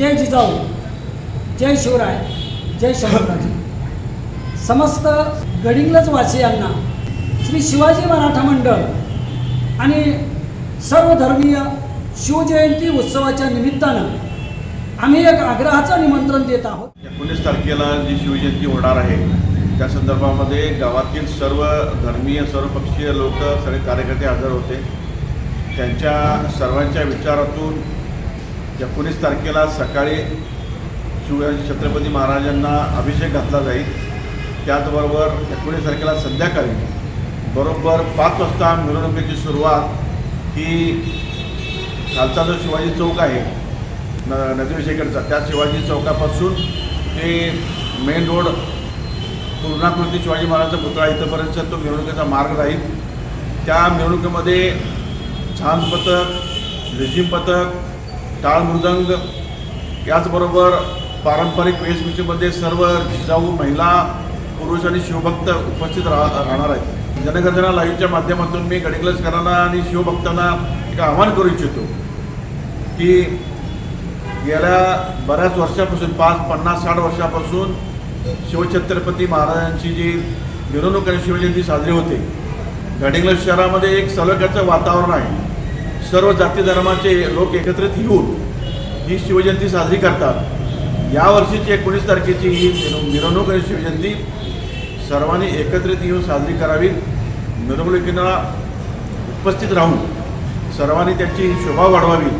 जय जिजाऊ जय शिवराय जय शंभूराजे समस्त गडिंगलज वासियांना श्री शिवाजी मराठा मंडळ आणि सर्व धर्मीय शिवजयंती उत्सवाच्या निमित्तानं आम्ही एक आग्रहाचं निमंत्रण देत आहोत. एकोणीस तारखेला जी शिवजयंती होणार आहे त्या संदर्भामध्ये गावातील सर्व धर्मीय सर्वपक्षीय लोक सगळे कार्यकर्ते हजर होते. त्यांच्या सर्वांच्या विचारातून एकोणीस तारखेला सकाळी शिव छत्रपती महाराजांना अभिषेक घातला जाईल. त्याचबरोबर एकोणीस तारखेला संध्याकाळी बरोबर पाच वाजता मिरवणुकीची सुरुवात ही खालचा जो शिवाजी चौक आहे न नदीविषयीकडचा त्या शिवाजी चौकापासून ते मेन रोड पूर्णाकृती शिवाजी महाराजांचा पुतळा इथंपर्यंत तो मिरवणुकीचा मार्ग राहील त्या मिरवणुकीमध्ये छान पथक रेजिम पथक टाळ मृदंग. याचबरोबर पारंपरिक वेशभूषेमध्ये सर्व जिजाऊ महिला पुरुष आणि शिवभक्त उपस्थित राह राहणार आहेत. जनगर्जना लाईव्हच्या माध्यमातून मी गडिकलजकरांना आणि शिवभक्तांना एक आवाहन करू इच्छितो की गेल्या बऱ्याच वर्षापासून पाच पन्नास साठ वर्षापासून शिवछत्रपती महाराजांची जी मिरवणूक आणि शिवजयंती साजरी होते गडिंग्लज शहरामध्ये एक सलगाचं वातावरण आहे. सर्व जाती धर्माचे लोक एकत्रित येऊन ही शिवजयंती साजरी करतात. यावर्षीची एकोणीस तारखेची ही मिरवणूक आणि शिवजयंती सर्वांनी एकत्रित येऊन साजरी करावी मिरवणुकीला उपस्थित राहून सर्वांनी त्याची शोभा वाढवावी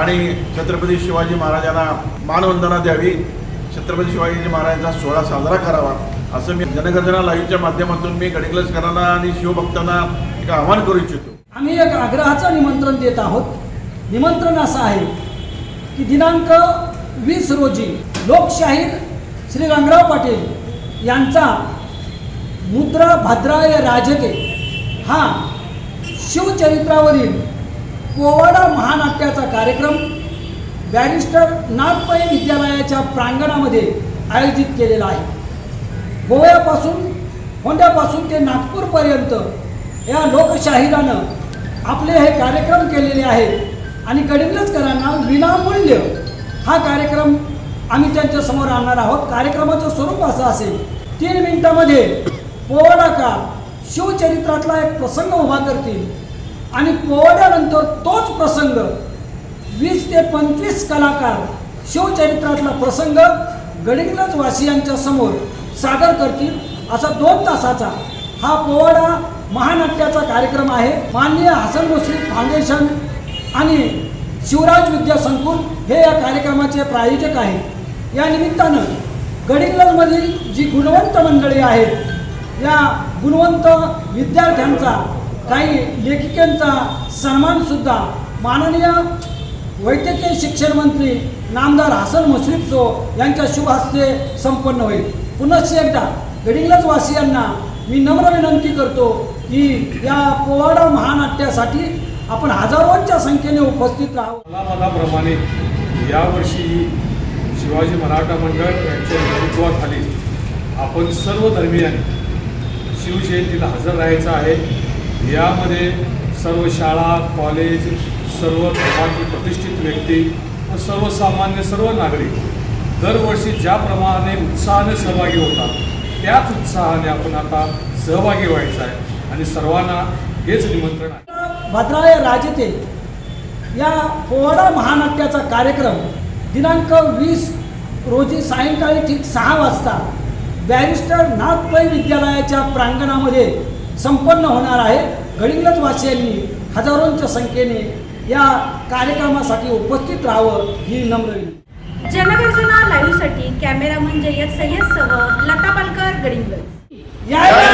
आणि छत्रपती शिवाजी महाराजांना मानवंदना द्यावी. छत्रपती शिवाजी महाराजांचा सोहळा साजरा करावा असं मी जनगर्जना लाईव्हच्या माध्यमातून मी गडकलसकरांना आणि शिवभक्तांना एक आवाहन करू इच्छितो. आम्ही एक आग्रहाचं निमंत्रण देत आहोत. निमंत्रण असं आहे की दिनांक वीस रोजी लोकशाहीर श्री रंगराव पाटील यांचा मुद्रा भद्राय राजके हा शिवचरित्रावरील पोवाडा महानाट्याचा कार्यक्रम बॅरिस्टर नागपै विद्यालयाच्या प्रांगणामध्ये आयोजित केलेला आहे. गोव्यापासून होंड्यापासून ते नागपूरपर्यंत या लोकशाहीरानं आपले हे कार्यक्रम केलेले आहेत. आणि गडिंग्लजकरांना विनामूल्य. हा कार्यक्रम आम्ही त्यांच्यासमोर आणणार आहोत. कार्यक्रमाचं स्वरूप असं असेल. तीन मिनिटामध्ये पोवाडाकार शिवचरित्रातला एक प्रसंग उभा करतील. आणि पोवाड्यानंतर तोच प्रसंग वीस ते पंचवीस कलाकार शिवचरित्रातला प्रसंग गडिंग्लज वासियांच्या समोर सादर करतील असा दोन तासाचा हा पोवाडा महानाट्याचा कार्यक्रम आहे. माननीय हसन मुश्रीफ फाउंडेशन आणि शिवराज विद्या संकुल हे या कार्यक्रमाचे प्रायोजक आहेत या निमित्तानं गडिंगलजमधील जी गुणवंत मंडळी आहेत या गुणवंत विद्यार्थ्यांचा काही लेखिकांचा सन्मानसुद्धा माननीय वैद्यकीय शिक्षण मंत्री नामदार हसन मुश्रीफ सो यांच्या शुभ हस्ते संपन्न होईल. पुनश्च एकदा गडिंगलजवासियांना मी नम्र विनंती करतो की या पोवाडा महानाट्यासाठी आपण हजारोंच्या संख्येने उपस्थित राहावं मनाप्रमाणे यावर्षी शिवाजी मराठा मंडळ यांच्या नेतृत्वाखाली आपण सर्व धर्मियांनी शिवजयंतीला हजर राहायचं आहे. यामध्ये सर्व शाळा कॉलेज सर्व धर्माची प्रतिष्ठित व्यक्ती व सर्वसामान्य सर्व नागरिक दरवर्षी ज्याप्रमाणे उत्साहाने सहभागी होतात त्याच उत्साहाने आपण आता सहभागी व्हायचं आहे. आणि सर्वांना हेच निमंत्रण आहे. भद्राय राजते या पोवाडा महानाट्याचा कार्यक्रम दिनांक वीस रोजी सायंकाळी ठीक सहा वाजता बॅरिस्टर नागपै विद्यालयाच्या प्रांगणामध्ये संपन्न होणार आहे. गडिंग्लज वासियांनी हजारोंच्या संख्येने या कार्यक्रमासाठी उपस्थित राहावं ही नम्र विनंती. जनगर्जना लाईव्हसाठी कॅमेरामन जय्यद सय्यदसह लता पालकर गडिंग्लज. यायलाच